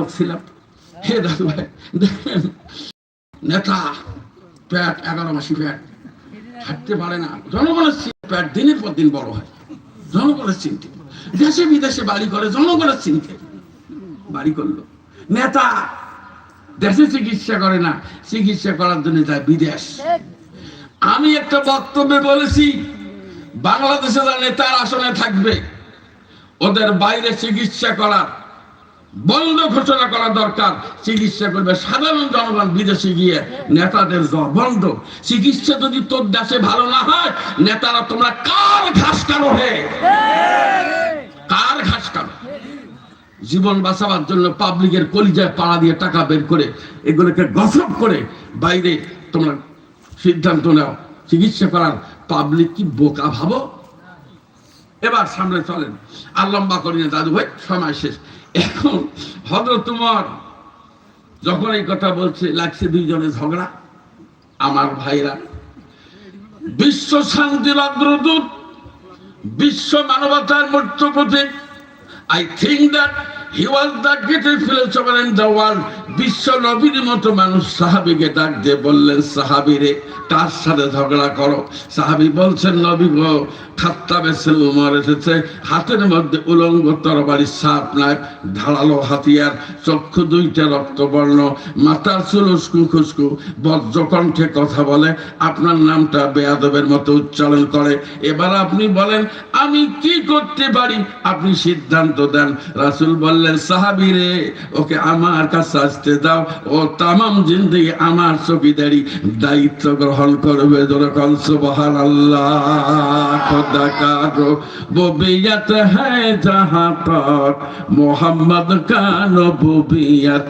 লোক ছিলাম? হে দাদু ভাই, দেখেন, নেতা, প্যাট, এগারো মাসি প্যাট। হাঁটতে পারে না। জনগণের প্যাট দিনের পর দিন বড় হয়। জনগণের দেশে বিদেশে বাড়ি করে, জনগণের বাড়ি করল। নেতা, দেশে চিকিৎসা করে না। চিকিৎসা করার জন্য যায় বিদেশ। আমি একটা বক্তব্যে বলেছি, বাংলাদেশে যারা নেতার আসনে থাকবে, ওদের বাইরে চিকিৎসা করার বন্ধ ঘোষণা করা দরকার। চিকিৎসা করবে সাধারণ জনগণ বিদেশে গিয়ে নেতাদের জ্বর বন্ধ। চিকিৎসা যদি তোর দেশে ভালো না হয়, নেতারা তোমরা কার ঘাস কারও হে? কার ঘাস কারও জীবন বাঁচাবার জন্য পাবলিকের কলিজায় পাড়া দিয়ে টাকা বের করে এগুলোকে গসব করে বাইরে তোমরা সিদ্ধান্ত নাও, চিকিৎসা করার। পাবলিক কি বোকা ভাবো? এবার সামনে চলেন। আর লম্বা করি না দাদু ভাই, সময় শেষ। এখন তোমার, যখন এই কথা বলছে, লাগছে দুইজনে ঝগড়া, আমার ভাইরা। বিশ্ব শান্তির অগ্রদূত বিশ্ব মানবতার মূর্ত প্রতীক I think that he was the greatest philosopher in the world বিশ্ব নবীর মতো মানুষ সাহাবিকে ডাক দিয়ে বললেন সাহাবিরে কার সাথে ঝগড়া করো। সাহাবি বলছেন, নবী গো, খাত্তাবে উমর এসেছে। হাতের মধ্যে উলঙ্গ তরবারি, সাপ নাই, ধারালো হাতিয়ার, চক্ষু দুইটা রক্তবর্ণ, মাথার চুল উস্কু খুস্কু, বজ্রকণ্ঠে কথা বলে, আপনার নামটা বেয়াদবের মতো উচ্চারণ করে। এবার আপনি বলেন, আমি কি করতে পারি? আপনি সিদ্ধান্ত দেন। রাসূল বললেন সাহাবিরে ওকে আমার কাছে আসতে দাও। ও তাম জিন্দি আমার চকিদারি দায়িত্ব গ্রহণ করবে। দরকাল সুবহান আল্লাহ মোহাম্মদ কান ববিয়াত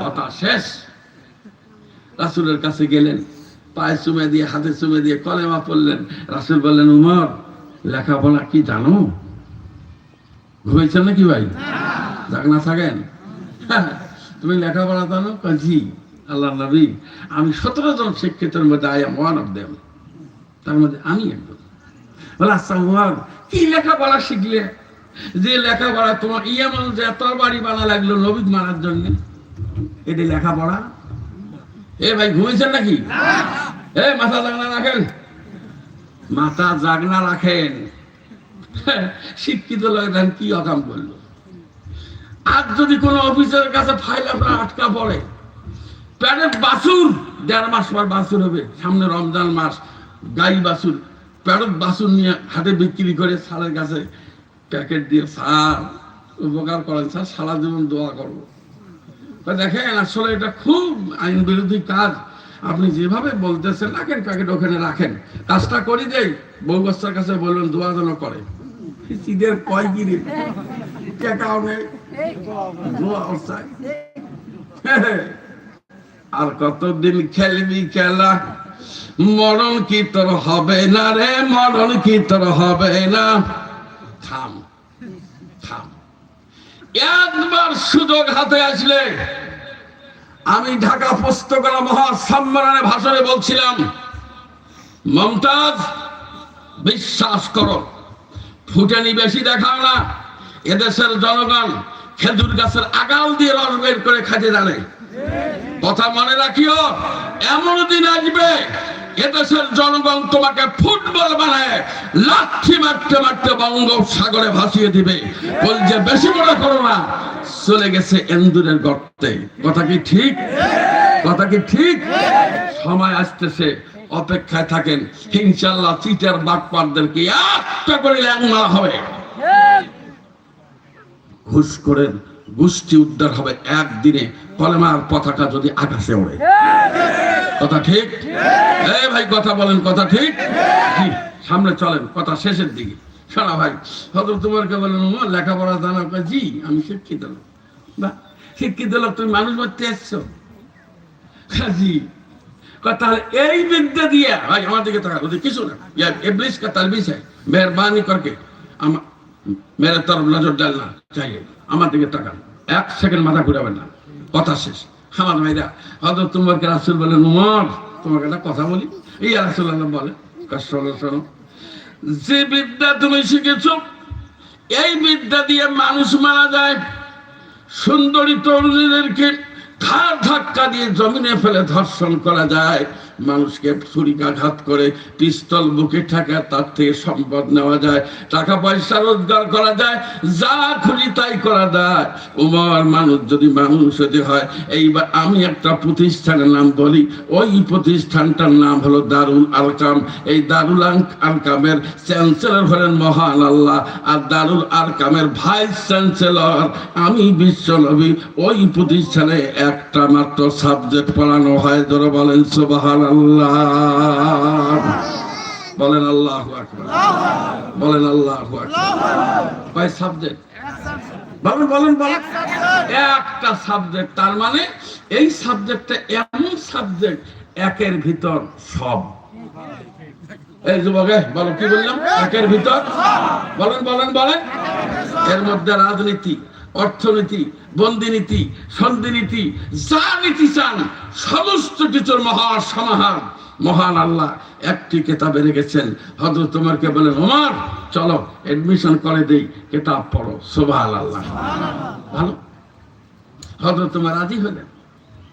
কথা শেষ। রাসূলের কাছে গেলেন, পায়ে চুমে দিয়ে, হাতে চুমে দিয়ে কলেমা পড়লেন। রাসূল বললেন, উমর লেখাপড়া কি জানো? ঘুমাইছেন নাকি ভাই? না থাকেন। তুমি লেখাপড়া জানো? কয়, জি আল্লাহ নবী। আমি সতেরো জন শিক্ষিতের মধ্যে I am one of them তার মধ্যে আমি একজন। বলে আচ্ছা কি লেখাপড়া শিখলে? যে লেখাপড়া তোমার ইয়ামন যে তোর বাড়ি বানা লাগল নবীদ মারার জন্য। এটি লেখাপড়া? এ ভাই ঘুমাইছেন নাকি? এ মাথা জাগনা রাখেন। মাথা জাগনা রাখেন। শিক্ষিত লোক দেন কি অকাম করল? আর যদি কোন অফিসারের কাছে ফাইল আপনার আটকা পড়ে প্যারেড বাসুর, দেড় মাস পর বাসুর হবে, সামনে রমজান মাস, গাই বাসুর প্যারেড বাসুর নিয়ে হাটে বিক্রি করে সারের কাছে প্যাকেট দিয়ে সার উপকার করেন, স্যার, সারা জীবন দোয়া করব। দেখেন, আসলে এটা খুব আইন বিরোধী কাজ। আপনি যেভাবে বলতেছেন রাখেন প্যাকেট ওখানে রাখেন। কাজটা করি দেই বউ বস্তার কাছে বলবেন দোয়া যেন করে। কয় গিরি আর কতদিন খেলবি খেলা? মরণ কি তোর হবে না রে? মরণ কি তোর হবে না? থাম থাম। একবার সুযোগ হাতে আসলে আমি ঢাকা পুস্তকরা মহাসম্মেলনে ভাষণে বলছিলাম, মমতাজ, বিশ্বাস করো, ফুটানি বেশি দেখাও না, এদেশের জনগণ খেজুর গাছের আগাল দিয়ে রস বের করে খাতে জানে। কথা মনে রাখিও, এমন দিন আসবে এদেশের জনগণ তোমাকে ফুটবল বানায় লাঠি মারতে মারতে বঙ্গোপসাগরে ভাসিয়ে দিবে। বলছে, বেশি বড় করো না, চলে গেছে এন্দুরের গর্তে। কথা কি ঠিক? কথা কি ঠিক? সময় আসতেছে, অপেক্ষায় থাকেন। ইনশাল্লাহ চিটার বাটপারদেরকে একটা করে ল্যাং হবে। ঘুষ করে গোষ্ঠী উদ্ধার হবে একদিনে। কলেমার পতাকা যদি আকাশে ওড়ে। কথা ঠিক এই ভাই কথা বলেন কথা ঠিক জি, সামনে চলেন কথা শেষের দিকে শোনা ভাই হয়তো তোমার কে বলেন "উমা, লেখাপড়া জানা কয়, জি আমি শিক্ষিত লোক বাহ, শিক্ষিত লোক তুমি মানুষ করতে এসছো হ্যাঁ, জি কয়, তাহলে এই বিদ্যা দিয়ে ভাই আমার দিকে তাকা ওদের কিছু না ইয়া ইবলিস का तलबीस है मेहरबानी करके আমার মেরে তরফ নজর ডালনা চাইয়ে আমার দিকে তাকান এক সেকেন্ড মাথা ঘুরাবেন না কথা শেষ আমার ভাইরা, হয়তো তোমার রাসুল বলে উমর তোমাকে একটা কথা বলি। এই রাসুল বলে শোনো। যে বিদ্যা তুমি শিখেছ, এই বিদ্যা দিয়ে মানুষ মারা যায়। সুন্দরী তরুণীদেরকে ঘাড় ধাক্কা দিয়ে জমিনে ফেলে ধর্ষণ করা যায়। মানুষকে ছুরিকাঘাত করে পিস্তল বুকে ঠাকা তার থেকে সম্পদ নেওয়া যায়। টাকা পয়সা রোজগার করা যায়, যা খুঁজি তাই করা যায়। উমর মানুষ যদি মানুষ হতে হয়, এইবার আমি একটা প্রতিষ্ঠানের নাম বলি। ওই প্রতিষ্ঠানটার নাম হলো দারুল আলকাম এই দারুল আলকামের চ্যান্সেলর হলেন মহান আল্লাহ। আর দারুল আলকামের ভাইস চ্যান্সেলর আমি বিশ্বনবী ওই প্রতিষ্ঠানে একটা মাত্র সাবজেক্ট পড়ানো হয় ধরো বলেন সুবাহান আল্লাহ বলেন আল্লাহ বলেন আল্লাহ কয় সাবজেক্ট বলেন বলেন। একটা সাবজেক্ট তার মানে এই সাবজেক্টটা এমন সাবজেক্ট একের ভিতর সব। এই যুবকে বলো, কি বললাম? একের ভিতর? বলেন বলেন বলেন। এর মধ্যে রাজনীতি। অর্থনীতি বন্দিনীতি সন্ধিনীতি যা নীতি চান সমস্ত কিছুর মহা সমাহার মহান আল্লাহ একটি কেতাবে রেখেছেন হয়তো তোমারকে বলেন ওমর চলো এডমিশন করে দেই কেতাব পড়ো। সোভাল আল্লাহ ভালো? হয়তো তোমার রাজি হলেন।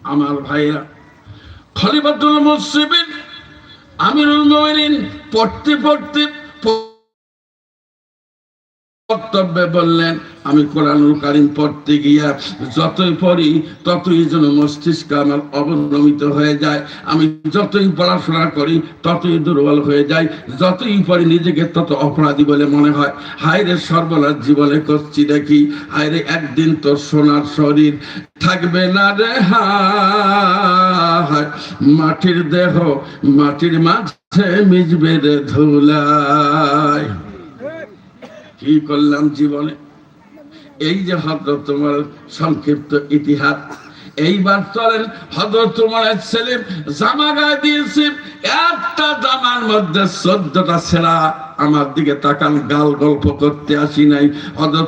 আমার ভাইরা খলিফাতুল মুসলিমিন আমিরুল মুমিনিন পড়তে পড়তে বক্তব্যে বললেন, আমি কোরআনুল কারিম পড়তে গিয়া যতই পড়ি, ততই যেন মস্তিষ্ক আমার অবনমিত হয়ে যায়। আমি যতই পড়াশোনা করি, ততই দুর্বল হয়ে যায় যতই পড়ি নিজেকে তত অপরাধী বলে মনে হয়। হায়রে সর্বনাশ জীবনে করছি দেখি, হায়রে একদিন তোর সোনার শরীর থাকবে না রে হায়। মাটির দেহ মাটির মাঝে মিজবে রে ধুলায় কি করলাম জীবনে? এই যে হজরত তোমার সংক্ষিপ্ত ইতিহাস। এইবার চলেন হজরত তোমার ছেলে জামা গায়ে দিয়েছে, একটা জামার মধ্যে চোদ্দটা ছেঁড়া আমার দিকে তাকান, গাল গল্প করতে আসি নাই।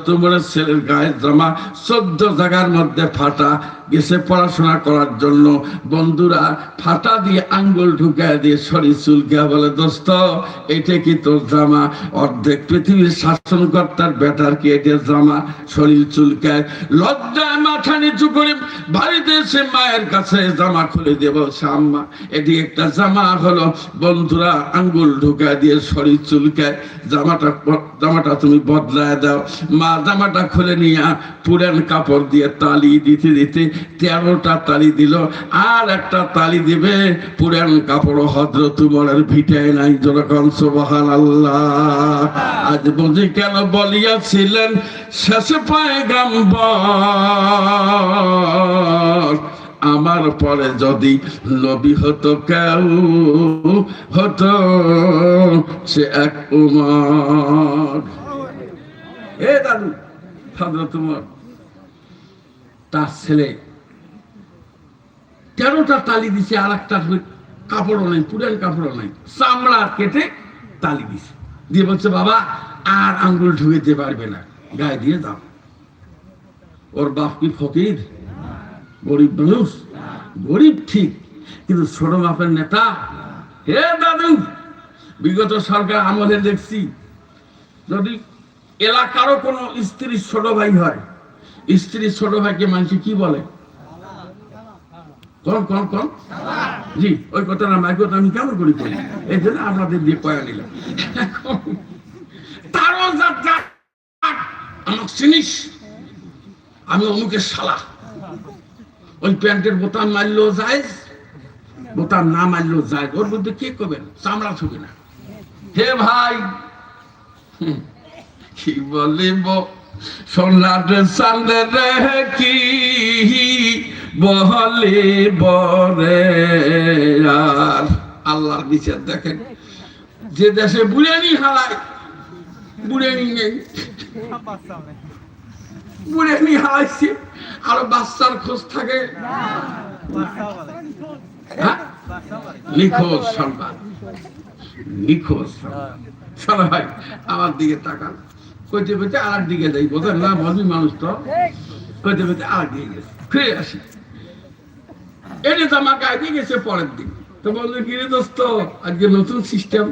তোমার ছেলের গায়ের জামা চোদ্দ জায়গার মধ্যে ফাটা। গেছে পড়াশোনা করার জন্য। বন্ধুরা, ফাটা দিয়ে আঙ্গুল ঢুকায় দিয়ে শরীর চুলকে বলে, দোস্ত, এটা কি তোর জামা? অর্ধেক পৃথিবীর শাসনকর্তার বেটার কি এটা জামা? শরীর চুলকায় লজ্জায় মাথা নিচু করে বাড়িতে এসে মায়ের কাছে জামা খুলে দেব আম্মা এটি একটা জামা হলো। বন্ধুরা, আঙ্গুল ঢুকায় দিয়ে শরীর চুলকায় জামাটা জামাটা তুমি বদলায় দাও। মা জামাটা খুলে নিয়ে পুরান কাপড় দিয়ে তালি দিতে দিতে তেরোটা তালি দিল। আর একটা তালি দিবে, পুরান কাপড় হদ্র ভিটায় নাই যেরকম সুবহান আল্লাহ আজ বুঝি কেন বলিয়াছিলেন, শেষে পায় গাম্বর আমার পরে যদি নবী হতো কেউ, হতো সে এক উমর। এ দাদু হজরত উমর, তার ছেলে তেরোটা তালি দিছে আর একটা কাপড়ও নেই, পুরান কাপড়ও নেই, চামড়া কেটে তালি দিছে। দিয়ে বলছে, বাবা, আর আঙ্গুল ঢুকে পারবে না, গায়ে দিয়ে দাও। ওর বাপ কি ফকির? গরিব মানুষ, গরিব ঠিক, কিন্তু ছোট বাপের নেতা হে দাদু, বিগত সরকার আমলে দেখছি, যদি এলাকারও কোনো স্ত্রীর ছোট ভাই হয় স্ত্রীর ছোট ভাইকে মানুষ কি বলে? কোন কোন কোন? জি, ওই কথাটা মাইকত আমি কেমন করি করি? এই জন্য আপনাদের দিয়ে কয়া নিলাম। তারও যাত্রা আমার চিনিস আমি অমুকের শালা। ওই প্যান্টের বোতাম মারলেও যায়, বোতাম না মারলেও যায়। ওর মধ্যে কে করবেন চামড়া ছবি না। হে ভাই, কি বলিব? সোনার রে কি আর আল্লাহর বিচার দেখেন। যে দেশে বুড়ানি হারায় বুড়ানি নেই। বুড়ানি হারাইছে আরও বাচ্চার খোঁজ থাকে। হ্যাঁ? নিখোঁজ নিখোঁজ ভাই, আমার দিকে তাকান। কইতে কইতে আর দিকে যাই। না বলবি মানুষ তো। কইতে কইতে আর দিকে গেছে। ফিরে আসি। এটা জামা গায়ে গেছে পরের দিন। তো বলল, কি রে দোস্ত, আজকে নতুন সিস্টেম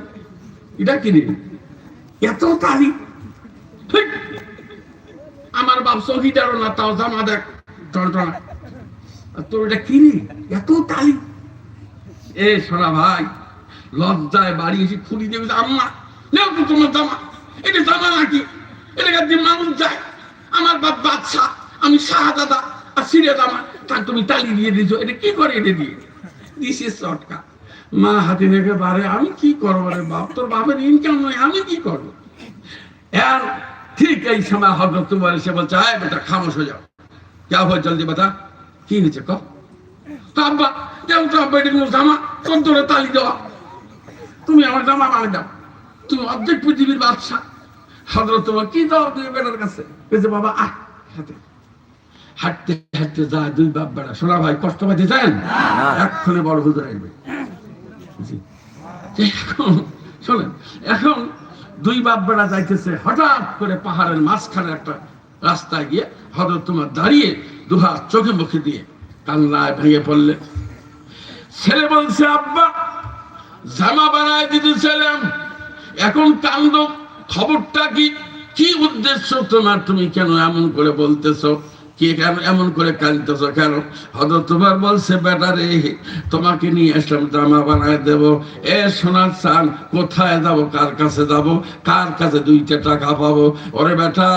এটা কি রে? এত তারিখ আমার বাপ চৌকিদারও না, তাও জামা দেখ তোর এটা কি রে? এত তালি। এ সোনা ভাই, লজ্জায় বাড়ি এসে খুলি দেবে আম্মা, নেও তো তোমার জামা। এটা জামা নাকি? এটা মানুষ যায় আমার বাপ বাচ্চা আমি শাহদাদা আর সিরে জামা। তার তুমি তালি দিয়ে দিয়েছ এটা কি করে এটা দিয়ে? দিস শর্টকাট মা হাতে রেখে বারে আমি কি করব রে বাপ? তোর বাপের ইনকাম নয়, আমি কি করব? আর ঠিক এই সময় হজরত তোমার এসে বলছে আয় বেটা খামোশ হয়ে যাও क्या हुआ जल्दी बता কি নিচে কহ তো আব্বা দেও তো আব্বা এটা কোনো জামা কোন তোরে তালি দেওয়া তুমি আমার জামা মানে দাও তুমি অর্ধেক পৃথিবীর বাদশা হজরত তোমার কি দাও তুমি বেটার কাছে বলছে বাবা আহ হাতে হাঁটতে হাঁটতে যায় দুই বাপ বেড়া সোনা ভাই কষ্ট পাইতে চান এক্ষণে বড় হুজুর আসবে জি। এখন শোনেন এখন দুই বাপ বেড়া যাইতেছে, হঠাৎ করে পাহাড়ের মাঝখানে একটা রাস্তায় গিয়ে হঠাৎ তোমার দাঁড়িয়ে দুহাত চোখে মুখে দিয়ে কান্নায় ভেঙে পড়লে। ছেলে বলছে, আব্বা, জামা বানায় দিতেছিলাম, এখন কান্দ, খবরটা কি? কি উদ্দেশ্য তোমার তুমি কেন এমন করে বলতেছো? কি কেন এমন করে কাঁদতেছ কেন? হয়তো তোমার বলছে, বেটা রে, তোমাকে নিয়ে আসলাম, জামা বানায় দেব। এ সোনার চান কোথায় যাব, কার কাছে যাব? কার কাছে দুইটা টাকা পাবো? ওরে বেটা,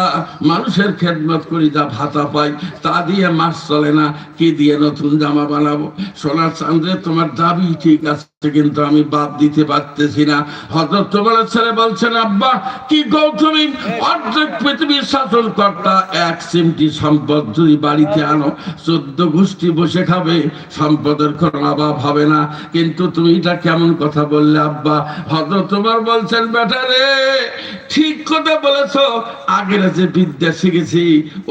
মানুষের খেদমত করি যা ভাতা পাই, তা দিয়ে মাস চলে না, কি দিয়ে নতুন জামা বানাবো? সোনার চান রে, তোমার দাবি ঠিক আছে, কিন্তু আমি বাদ দিতে পারতেছি না। হজরত তোমার ছেলে বলছেন, আব্বা, কি গৌতমী, অর্ধেক পৃথিবীর শাসন কর্তা এক সিমটি সম্পদ যদি বাড়িতে আনো চোদ্দ গোষ্ঠী বসে খাবে, সম্পদের কোনো অভাব হবে না। কিন্তু তুমি এটা কেমন কথা বললে, আব্বা? হজরত তোমার বলছেন, বেটা রে, ঠিক কথা বলেছ। আগের যে বিদ্যা শিখেছি,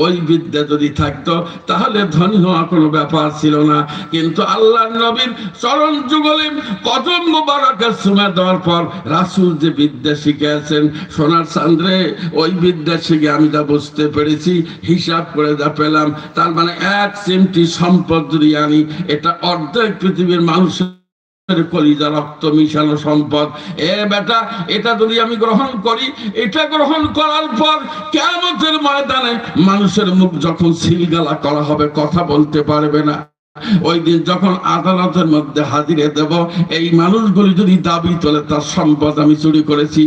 ওই বিদ্যা যদি থাকতো, তাহলে ধনী হওয়া কোনো ব্যাপার ছিল না। কিন্তু আল্লাহ নবীর চরণ যুগলে কদম মোবারকের সময় দেওয়ার পর রাসুল যে বিদ্যা শিখেছেন সোনার চান্দ্রে ওই বিদ্যা শিখে আমি যা বুঝতে পেরেছি, হিসাব করে যা পেলাম তার মানে এক চিমটি সম্পদ যদি আনি, এটা অর্ধেক পৃথিবীর মানুষের কলিজা, রক্ত মিশানো সম্পদ। এ বেটা, এটা যদি আমি গ্রহণ করি, এটা গ্রহণ করার পর কেমতের ময়দানে মানুষের মুখ যখন সিলগালা করা হবে, কথা বলতে পারবে না। ওই দিন যখন আদালতের মধ্যে হাজিরে দেব, এই মানুষগুলি যদি দাবি তোলে, তার সম্পদ আমি চুরি করেছি।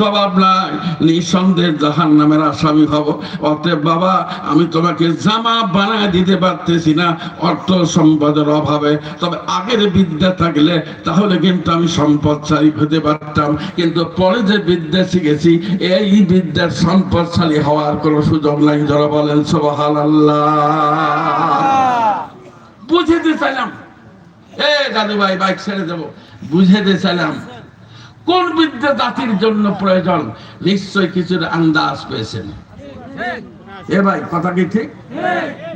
জবাব নাই। নিঃসন্দেহ জাহান নামের আসামি হব। অতএব বাবা, আমি তোমাকে জামা বানায় দিতে পারতেছি না। অর্থ সম্পদের অভাবে। তবে আগের বিদ্যা থাকলে, তাহলে কিন্তু আমি সম্পদশালী হতে পারতাম। কিন্তু পরে যে বিদ্যা শিখেছি, এই বিদ্যার সম্পদশালী হওয়ার কোনো সুযোগ নাই। যারা বলেন সোহাল আল্লাহ বুঝেতে চাইলাম। এ দাদু ভাই বাইক ছেড়ে দেবো। বুঝেতে চাইলাম কোন বিদ্যা জাতির জন্য প্রয়োজন? নিশ্চয় কিছুর আন্দাজ পেয়েছেন। এ ভাই কথা কি ঠিক?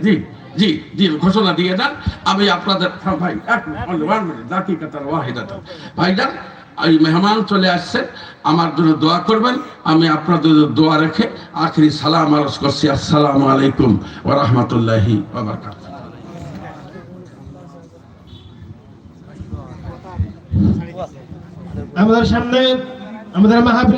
জি জি জি ঘোষণা দিয়ে দেন। আমি আপনাদের হ্যাঁ, ভাই জাতি কাতার ওয়াহিদাত ভাইজান এই মেহমান চলে আসছেন। আমার জন্য দোয়া করবেন। আমি আপনাদের দোয়া রেখে আখরি সালাম আরজ করছি। আসসালামু আলাইকুম ওয়া রাহমাতুল্লাহি আমাদের সামনে আমাদের মাহফিল